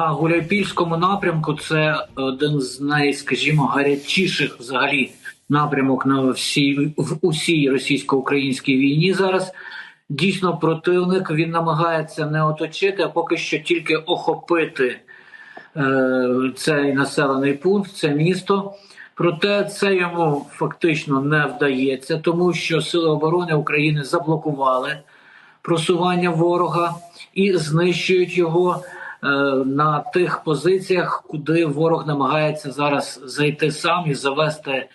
На Гуляйпільському напрямку це один з най, скажімо, гарячіших взагалі напрямок на всій в усій російсько-українській війні зараз. Дійсно, противник він намагається не оточити, а поки що тільки охопити е, цей населений пункт, це місто. Проте це йому фактично не вдається, тому що Сили оборони України заблокували просування ворога і знищують його на тих позиціях, куди ворог намагається зараз зайти сам і завести е,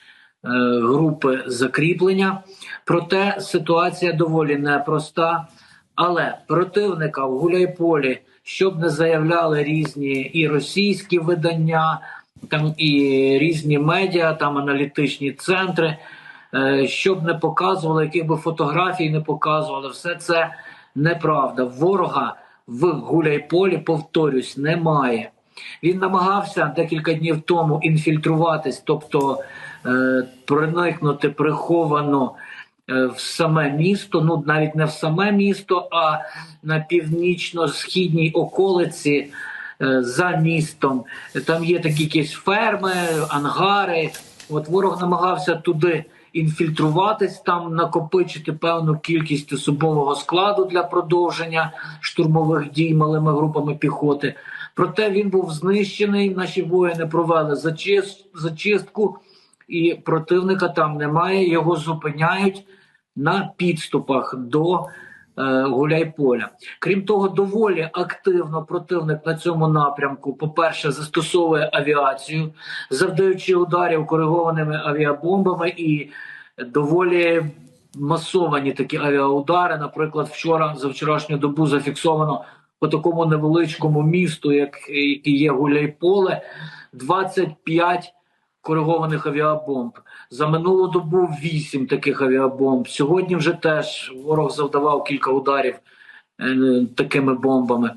групи закріплення. Проте ситуація доволі непроста. Але противника в Гуляйполі, щоб не заявляли різні і російські видання, там і різні медіа, там аналітичні центри, е, щоб не показували, яких би фотографій не показували, все це неправда. Ворога в Гуляйполі, повторюсь, немає. Він намагався декілька днів тому інфільтруватись, тобто е, проникнути приховано е, в саме місто, ну навіть не в саме місто, а на північно-східній околиці е, за містом. Там є такі якісь ферми, ангари. От ворог намагався туди інфільтруватись, там накопичити певну кількість особового складу для продовження штурмових дій малими групами піхоти. Проте він був знищений. Наші воїни провели зачистку, і противника там немає. Його зупиняють на підступах до Гуляйполя. Крім того, доволі активно противник на цьому напрямку, по-перше, застосовує авіацію, завдаючи ударів коригованими авіабомбами і доволі масовані такі авіаудари. Наприклад, вчора за вчорашню добу зафіксовано по такому невеличкому місту, як який є Гуляйполе, 25 коригованих авіабомб. За минулу добу вісім таких авіабомб. Сьогодні вже теж ворог завдавав кілька ударів е, такими бомбами.